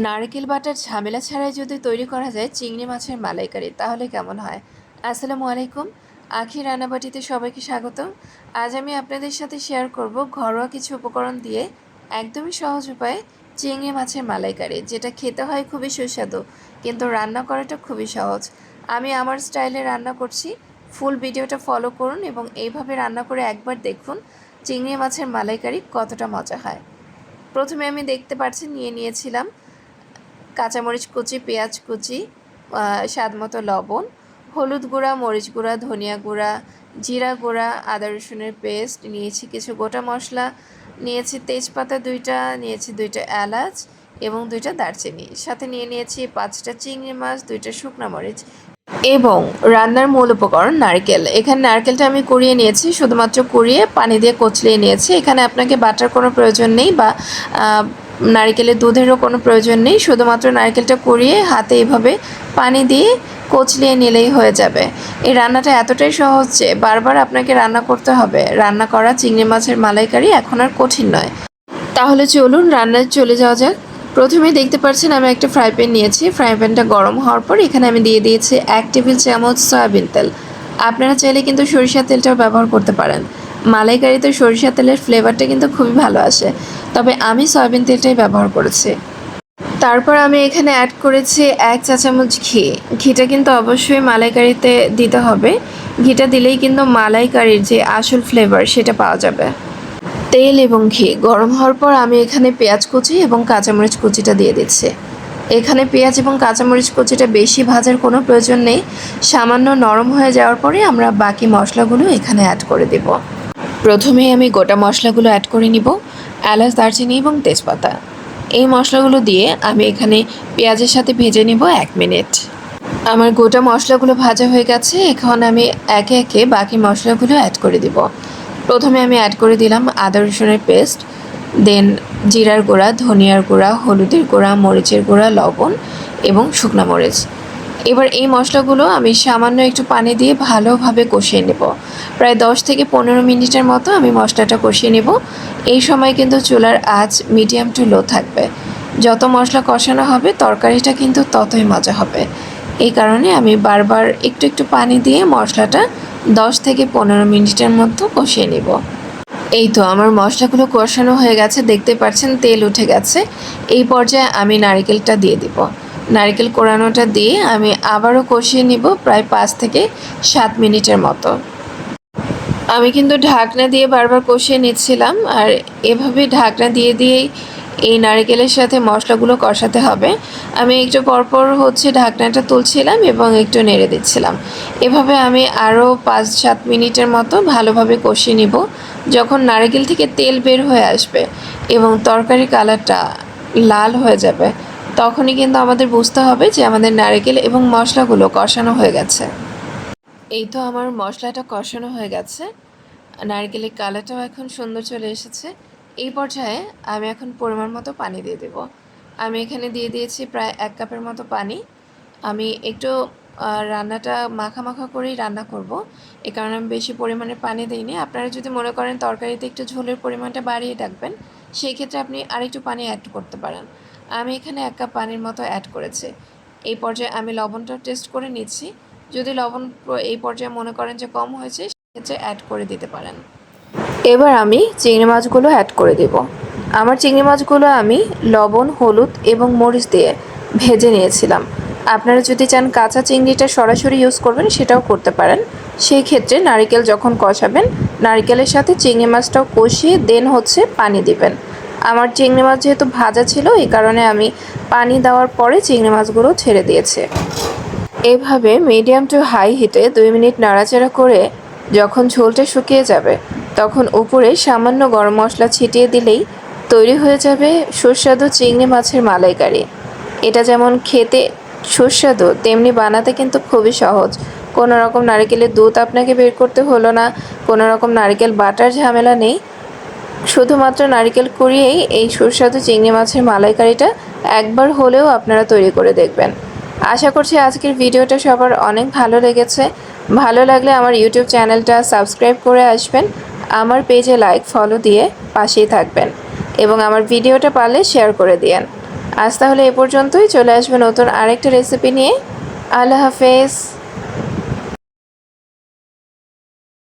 নারকেল বাটার ঝামেলা ছাড়াই যদি তৈরি করা যায় চিংড়ি মাছের মালাইকারি, তাহলে কেমন হয়? আসসালামু আলাইকুম। আখি রান্নাবাটিতে সবাইকে স্বাগত আজ আমি আপনাদের সাথে শেয়ার করব ঘরোয়া কিছু উপকরণ দিয়ে একদমই সহজ উপায়ে চিংড়ি মাছের মালাইকারি, যেটা খেতে হয় খুবই সুস্বাদু, কিন্তু রান্না করাটা খুবই সহজ। আমি আমার স্টাইলে রান্না করছি। ফুল ভিডিওটা ফলো করুন এবং এইভাবে রান্না করে একবার দেখুন চিংড়ি মাছের মালাইকারি কতটা মজা হয়। প্রথমে আমি দেখতে পাচ্ছি, নিয়ে নিয়েছিলাম কাঁচামরিচ কুচি, পেঁয়াজ কুচি স্বাদ মতো লবণ, হলুদ গুঁড়া, মরিচ গুঁড়া, ধনিয়া গুঁড়া, জিরা গুঁড়া, আদা রসুনের পেস্ট, নিয়েছি কিছু গোটা মশলা, নিয়েছি তেজপাতা দুইটা, নিয়েছি দুইটা এলাচ এবং দুইটা দারচিনি। সাথে নিয়ে নিয়েছি পাঁচটা চিংড়ি মাছ, দুইটা শুকনো মরিচ এবং রান্নার মূল উপকরণ নারকেল। এখানে নারকেলটা আমি কুড়িয়ে নিয়েছি, শুধুমাত্র কুড়িয়ে পানি দিয়ে কচলিয়ে নিয়েছি। এখানে আপনাকে বাটার কোনো প্রয়োজন নেই বা নারকেলের দুধেরও কোনো প্রয়োজন নেই, শুধুমাত্র নারকেলটা কুড়িয়ে হাতে এভাবে পানি দিয়ে কচলিয়ে নিলেই হয়ে যাবে। এই রান্নাটা এতটাই সহজ যে বারবার আপনাকে রান্না করতে হবে। রান্না করা চিংড়ি মাছের মালাইকারি এখন আর কঠিন নয়। তাহলে চলুন রান্নায় চলে যাওয়া যাক। প্রথমে দেখতে পাচ্ছেন আমি একটা ফ্রাই প্যান নিয়েছি। ফ্রাই প্যানটা গরম হওয়ার পর এখানে আমি দিয়ে দিয়েছি এক টেবিল চামচ সয়াবিন তেল। আপনারা চাইলে কিন্তু সরিষার তেলটাও ব্যবহার করতে পারেন। মালাইকারিতে সরিষা তেলের ফ্লেভারটা কিন্তু খুবই ভালো আসে। তবে আমি সয়াবিন তেলটাই ব্যবহার করেছি। তারপর আমি এখানে অ্যাড করেছি এক চা চামচ ঘি। ঘিটা কিন্তু অবশ্যই মালাইকারিতে দিতে হবে। ঘিটা দিলেই কিন্তু মালাইকারির যে আসল ফ্লেভার সেটা পাওয়া যাবে। তেল এবং ঘি গরম হওয়ার পর আমি এখানে পেঁয়াজ কুচি এবং কাঁচামরিচ কুচিটা দিয়ে দিচ্ছি। এখানে পেঁয়াজ এবং কাঁচামরিচ কুচিটা বেশি ভাজার কোনো প্রয়োজন নেই। সামান্য নরম হয়ে যাওয়ার পরে আমরা বাকি মশলাগুলো এখানে অ্যাড করে দেব। প্রথমেই আমি গোটা মশলাগুলো অ্যাড করে নিব, এলাচ, দারচিনি এবং তেজপাতা। এই মশলাগুলো দিয়ে আমি এখানে পেঁয়াজের সাথে ভেজে নিব এক মিনিট। আমার গোটা মশলাগুলো ভাজা হয়ে গেছে, এখন আমি একে একে বাকি মশলাগুলো অ্যাড করে দিব। প্রথমে আমি অ্যাড করে দিলাম আদা রসুনের পেস্ট দেন জিরার গুঁড়া, ধনিয়ার গুঁড়া, হলুদের গুঁড়া, মরিচের গুঁড়া, লবণ এবং শুকনো মরিচ। এবার এই মশলাগুলো আমি সামান্য একটু পানি দিয়ে ভালোভাবে কষিয়ে নেব। প্রায় দশ থেকে পনেরো মিনিটের মতো আমি মশলাটা কষিয়ে নেব। এই সময় কিন্তু চুলার আঁচ মিডিয়াম টু লো থাকবে। যত মশলা কষানো হবে, তরকারিটা কিন্তু ততই মজা হবে। এই কারণে আমি বারবার একটু একটু পানি দিয়ে মশলাটা দশ থেকে পনেরো মিনিটের মতো কষিয়ে নেব। এই তো আমার মশলাগুলো কষানো হয়ে গেছে, দেখতে পাচ্ছেন তেল উঠে গেছে। এই পর্যায়ে আমি নারকেলটা দিয়ে দিব। নারকেল কোরানোটা দিয়ে আমি আবারও কষিয়ে নিব প্রায় পাঁচ থেকে সাত মিনিটের মতো। আমি কিন্তু ঢাকনা দিয়ে বারবার কষিয়ে নিচ্ছিলাম আর এভাবে ঢাকনা দিয়ে দিয়েই এই নারকেলের সাথে মশলাগুলো কষাতে হবে। আমি একটু পরপর হচ্ছে ঢাকনাটা তুলছিলাম এবং একটু নেড়ে দিচ্ছিলাম। এভাবে আমি আরও পাঁচ সাত মিনিটের মতো ভালোভাবে কষিয়ে নিব যখন নারকেল থেকে তেল বের হয়ে আসবে এবং তরকারি কালারটা লাল হয়ে যাবে। তখনই কিন্তু আমাদের বুঝতে হবে যে আমাদের নারকেল এবং মশলাগুলো কষানো হয়ে গেছে। এই তো আমার মশলাটা কষানো হয়ে গেছে। নারকেলের কালারটাও এখন সুন্দর চলে এসেছে। এই পর্যায়ে আমি এখন পরিমাণ মতো পানি দিয়ে দেব। আমি এখানে দিয়ে দিয়েছি প্রায় এক কাপের মতো পানি। আমি একটু রান্নাটা মাখা মাখা করেই রান্না করব। এই কারণে আমি বেশি পরিমাণে পানি দিইনি। আপনারা যদি মনে করেন তরকারিতে একটু ঝোলের পরিমাণটা বাড়িয়ে রাখবেন, সেই ক্ষেত্রে আপনি আরেকটু পানি অ্যাড করতে পারেন। আমি এখানে এক কাপ পানির মতো অ্যাড করেছি। এই পর্যায়ে আমি লবণটা টেস্ট করে নিচ্ছি। যদি লবণ এই পর্যায়ে মনে করেন যে কম হয়েছে, সেক্ষেত্রে অ্যাড করে দিতে পারেন। এবার আমি চিংড়ি মাছগুলো অ্যাড করে দেব। আমার চিংড়ি মাছগুলো আমি লবণ, হলুদ এবং মরিচ দিয়ে ভেজে নিয়েছিলাম। আপনারা যদি চান কাঁচা চিংড়িটা সরাসরি ইউজ করবেন, সেটাও করতে পারেন। সেই ক্ষেত্রে নারকেল যখন কষাবেন, নারকেলের সাথে চিংড়ি মাছটাও কষিয়ে দেন হচ্ছে পানি দিবেন। আমার চিংড়ি মাছ যেহেতু ভাজা ছিল, এই কারণে আমি পানি দেওয়ার পরে চিংড়ি মাছগুলো ছেড়ে দিয়েছি। এভাবে মিডিয়াম টু হাই হিটে দুই মিনিট নাড়াচাড়া করে যখন ঝোলটা শুকিয়ে যাবে, তখন উপরে সামান্য গরম মশলা ছিটিয়ে দিলেই তৈরি হয়ে যাবে সুস্বাদু চিংড়ি মাছের মালাইকারি। এটা যেমন খেতে সুস্বাদু, তেমনি বানাতে কিন্তু খুবই সহজ। কোনো রকম নারকেলের দুধ আপনাকে বের করতে হলো না, কোনো রকম নারকেল বাটার ঝামেলা নেই। শুধুমাত্র নারকেল কুড়িয়েই এই সুস্বাদু চিংড়ি মাছের মালাইকারিটা একবার হলেও আপনারা তৈরি করে দেখবেন। আশা করছি আজকের ভিডিওটা সবার অনেক ভালো লেগেছে। ভালো লাগলে আমার ইউটিউব চ্যানেলটা সাবস্ক্রাইব করে আসবেন, আমার পেজে লাইক, ফলো দিয়ে পাশেই থাকবেন এবং আমার ভিডিওটা পারলে শেয়ার করে দিয়েন। আজ তাহলে এ পর্যন্তই, চলে আসবে নতুন আরেকটা রেসিপি নিয়ে। আল্লাহ হাফেজ।